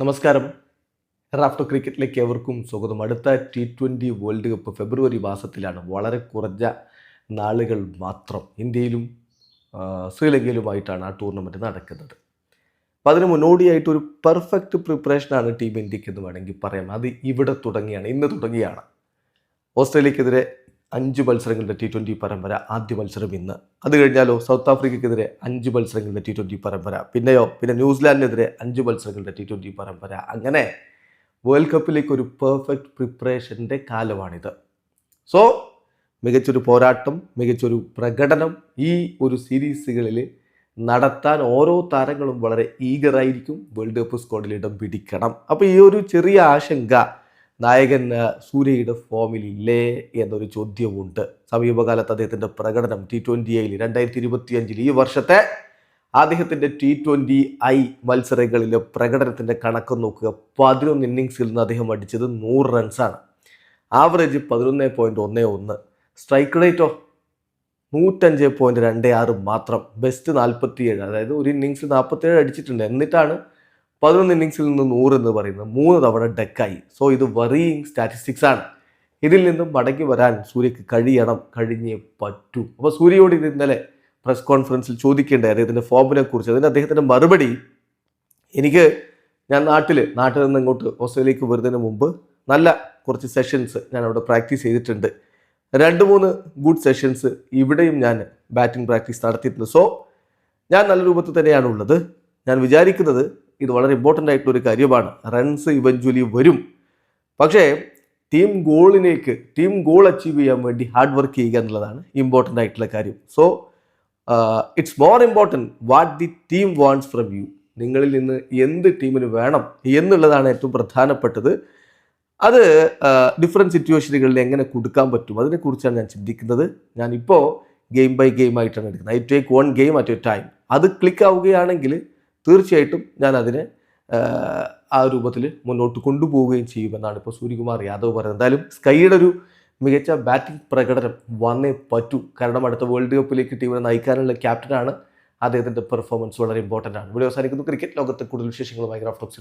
നമസ്കാരം. റാഫ്റ്റർ ക്രിക്കറ്റിലേക്ക് എവർക്കും സ്വാഗതം. അടുത്ത ടി ട്വന്റി വേൾഡ് കപ്പ് ഫെബ്രുവരി മാസത്തിലാണ് വളരെ കുറഞ്ഞ നാളുകൾ മാത്രം ഇന്ത്യയിലും ശ്രീലങ്കയിലുമായിട്ടാണ് ആ ടൂർണമെന്റ് നടക്കുന്നത്. അപ്പോൾ അതിന് മുന്നോടിയായിട്ട് ഒരു പെർഫെക്റ്റ് പ്രിപ്പറേഷനാണ് ടീം ഇന്ത്യയ്ക്ക് എന്ന് വേണമെങ്കിൽ പറയാം. അത് ഇവിടെ തുടങ്ങിയാണ് ഇന്ന് തുടങ്ങിയാണ്. ഓസ്ട്രേലിയക്കെതിരെ അഞ്ച് മത്സരങ്ങളുടെ ടി ട്വന്റി പരമ്പര ആദ്യ മത്സരം ഇന്ന്. അത് കഴിഞ്ഞാലോ സൗത്ത് ആഫ്രിക്കയ്ക്കെതിരെ അഞ്ച് മത്സരങ്ങളുടെ ടി ട്വന്റി പരമ്പര. പിന്നെയോ പിന്നെ ന്യൂസിലാൻഡിനെതിരെ അഞ്ച് മത്സരങ്ങളുടെ ടി ട്വന്റി പരമ്പര. അങ്ങനെ വേൾഡ് കപ്പിലേക്ക് ഒരു പെർഫെക്റ്റ് പ്രിപ്പറേഷന്റെ കാലമാണിത്. സോ മികച്ചൊരു പോരാട്ടം മികച്ചൊരു പ്രകടനം ഈ ഒരു സീരീസുകളിൽ നടത്താൻ ഓരോ താരങ്ങളും വളരെ ഈഗറായിരിക്കും വേൾഡ് കപ്പ് സ്ക്വാഡിൽ ഇടം പിടിക്കണം. അപ്പോൾ ഈ ഒരു ചെറിയ ആശങ്ക നായകൻ സൂര്യയുടെ ഫോമിൽ ഇല്ലേ എന്നൊരു ചോദ്യമുണ്ട് സമീപകാലത്ത് അദ്ദേഹത്തിന്റെ പ്രകടനം ടി ട്വന്റി ഐയിൽ രണ്ടായിരത്തി ഇരുപത്തി അഞ്ചിൽ ഈ വർഷത്തെ അദ്ദേഹത്തിന്റെ ടി ട്വന്റി ഐ മത്സരങ്ങളിലെ പ്രകടനത്തിന്റെ കണക്ക് നോക്കുക. പതിനൊന്ന് ഇന്നിങ്സിൽ നിന്ന് അദ്ദേഹം അടിച്ചത് നൂറ് റൺസാണ് ആവറേജ് പതിനൊന്ന് പോയിന്റ് ഒന്ന് ഒന്ന്. സ്ട്രൈക്ക് റേറ്റോ നൂറ്റഞ്ച് പോയിന്റ് രണ്ട് ആറ് മാത്രം. ബെസ്റ്റ് നാൽപ്പത്തിയേഴ് അതായത് ഒരു ഇന്നിങ്സിൽ നാൽപ്പത്തേഴ് അടിച്ചിട്ടുണ്ട്. എന്നിട്ടാണ് പതിനൊന്ന് ഇന്നിങ്സിൽ നിന്ന് നൂറ് എന്ന് പറയുന്നത് മൂന്ന് തവണ ഡെക്കായി. സോ ഇത് വറിയിങ് സ്റ്റാറ്റിസ്റ്റിക്സ് ആണ്. ഇതിൽ നിന്നും മടങ്ങി വരാൻ സൂര്യക്ക് കഴിയണം കഴിഞ്ഞേ പറ്റൂ. അപ്പോൾ സൂര്യയോട് ഇത് ഇന്നലെ പ്രസ് കോൺഫറൻസിൽ ചോദിക്കേണ്ട അദ്ദേഹത്തിന്റെ ഫോമിനെ കുറിച്ച്. അതിന് അദ്ദേഹത്തിന്റെ മറുപടി എനിക്ക് ഞാൻ നാട്ടിൽ നാട്ടിൽ നിന്ന് ഇങ്ങോട്ട് ഓസ്ട്രേലിയക്ക് വരുന്നതിന് മുമ്പ് നല്ല കുറച്ച് സെഷൻസ് ഞാൻ അവിടെ പ്രാക്ടീസ് ചെയ്തിട്ടുണ്ട്. രണ്ട് മൂന്ന് ഗുഡ് സെഷൻസ് ഇവിടെയും ഞാൻ ബാറ്റിംഗ് പ്രാക്ടീസ് നടത്തിയിട്ടുണ്ട്. സോ ഞാൻ നല്ല രൂപത്തിൽ തന്നെയാണ് ഉള്ളത്. ഞാൻ വിചാരിക്കുന്നത് ഇത് വളരെ ഇമ്പോർട്ടന്റ് ഒരു കാര്യമാണ്. റൺസ് ഇവഞ്ച്വലി വരും. പക്ഷേ ടീം ഗോളിലേക്ക് ടീം ഗോൾ അച്ചീവ് ചെയ്യാൻ വേണ്ടി ഹാർഡ് വർക്ക് ചെയ്യുക എന്നുള്ളതാണ് ഇമ്പോർട്ടന്റ് ആയിട്ടുള്ള കാര്യം. So it's more important what the team wants from you നിങ്ങളിൽ നിന്ന് എന്ത് ടീമിന് വേണം എന്നുള്ളതാണ് ഏറ്റവും പ്രധാനപ്പെട്ടത്. അത് ഡിഫറെന്റ് സിറ്റുവേഷനുകളിൽ എങ്ങനെ കൊടുക്കാൻ പറ്റും? അതിനെക്കുറിച്ചാണ് ഞാൻ ചിന്തിക്കുന്നത്. ഞാനിപ്പോൾ ഗെയിം ബൈ ഗെയിം ആയിട്ടാണ് എടുക്കുന്നത്. I take one game at a time അത് ക്ലിക്ക് ആവുകയാണെങ്കിൽ തീർച്ചയായിട്ടും ഞാൻ അതിനെ ആ രൂപത്തിൽ മുന്നോട്ട് കൊണ്ടുപോവുകയും ചെയ്യുമെന്നാണ് ഇപ്പോൾ സൂര്യകുമാർ യാദവ് പറയുന്നത്. എന്തായാലും സ്കൈയുടെ ഒരു മികച്ച ബാറ്റിംഗ് പ്രകടനം വന്നേ പറ്റൂ. കാരണം അടുത്ത വേൾഡ് കപ്പിലേക്ക് ടീമിനെ നയിക്കാനുള്ള ക്യാപ്റ്റനാണ് അദ്ദേഹത്തിന്റെ പെർഫോമൻസ് വളരെ ഇമ്പോർട്ടന്റ് ആണ്. ഇവിടെ അവസാനിക്കുന്നു. ക്രിക്കറ്റ് ലോകത്തെ കൂടുതൽ വിശേഷങ്ങളുമായി ഗ്രാഫ് ടോക്സ്